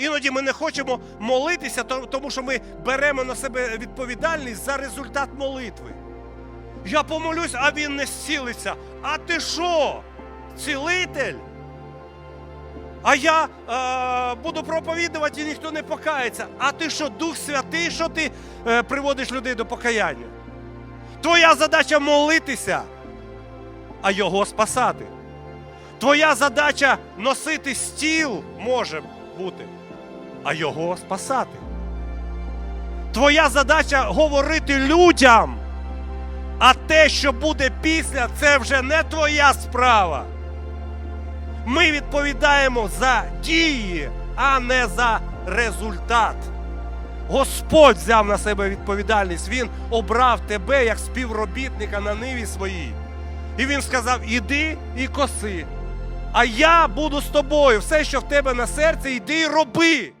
Іноді ми не хочемо молитися, тому що ми беремо на себе відповідальність за результат молитви. Я помолюсь, а він не зцілиться. А ти що? Цілитель? А я е, буду проповідувати і ніхто не покається. А ти що, Дух Святий, що ти е, приводиш людей до покаяння? Твоя задача молитися, а його спасати. Твоя задача носити стіл може бути, а його спасати. Твоя задача говорити людям, а те, що буде після, це вже не твоя справа. Ми відповідаємо за дії, а не за результат. Господь взяв на себе відповідальність. Він обрав тебе як співробітника на ниві своїй. І він сказав: іди і коси. А я буду з тобою. Все, що в тебе на серці, йди і роби.